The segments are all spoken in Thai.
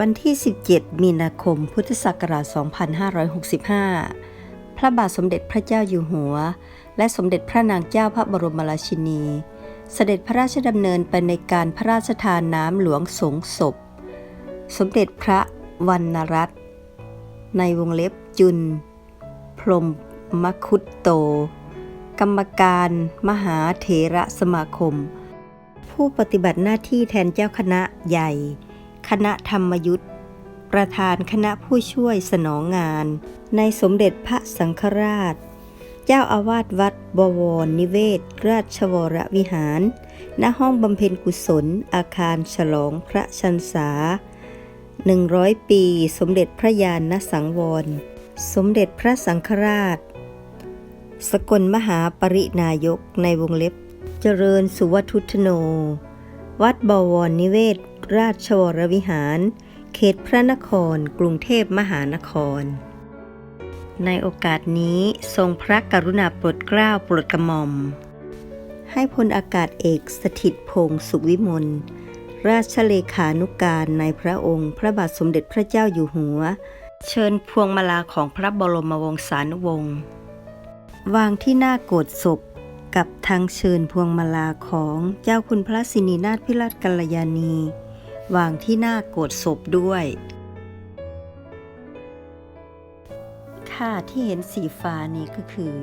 วันที่ 17 มีนาคม พุทธศักราช 2565 พระบาทสมเด็จพระเจ้าอยู่หัว และสมเด็จพระนางเจ้าพระบรมราชินี เสด็จพระราชดำเนินไปในการพระราชทานน้ำหลวงสงศพ สมเด็จพระวรรณรัตน์ในวงเล็บจุน พรหมมคุตโต กรรมการมหาเถระสมาคม ผู้ปฏิบัติหน้าที่แทนเจ้าคณะใหญ่ คณะธรรมยุทธประธานคณะผู้ช่วยสนองงาน ในสมเด็จพระสังฆราช เจ้าอาวาสวัดบวรนิเวศ ราชวรวิหาร ณห้องบำเพ็ญกุศล อาคารฉลองพระชันษา 100 ปี สมเด็จพระยาณสังวร สมเด็จพระสังฆราช สกลมหาปรินายกในวงเล็บ เจริญสุวัทุทโน วัดบวรนิเวศ ราชวรวิหาร เขตพระนคร กรุงเทพมหานคร ในโอกาสนี้ทรงพระกรุณาโปรดเกล้าโปรดกระหม่อม ให้พลอากาศเอกสถิตพงศ์สุขวิมล ราชเลขานุการในพระองค์ พระบาทสมเด็จพระเจ้าอยู่หัว เชิญพวงมาลาของพระบรมวงศานุวงศ์วางที่หน้าโกรธศพ กับทางเชิญพวงมาลาของเจ้าคุณพระสินีนาถพิราชกัลยาณี วางที่หน้าโกรธศพด้วย ค่ะที่เห็นสีฟ้านี้ก็คือ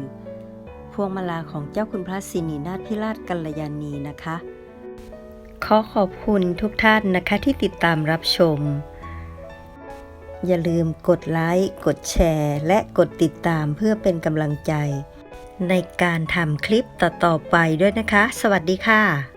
พวงมาลาของเจ้าคุณพระสินีนาถพิราชกัลยาณีนะคะ ขอขอบคุณทุกท่านนะคะที่ติดตามรับชม อย่าลืมกดไลค์ กดแชร์ และกดติดตามเพื่อเป็นกำลังใจ ในการทำคลิปต่อๆไปด้วยนะคะ สวัสดีค่ะ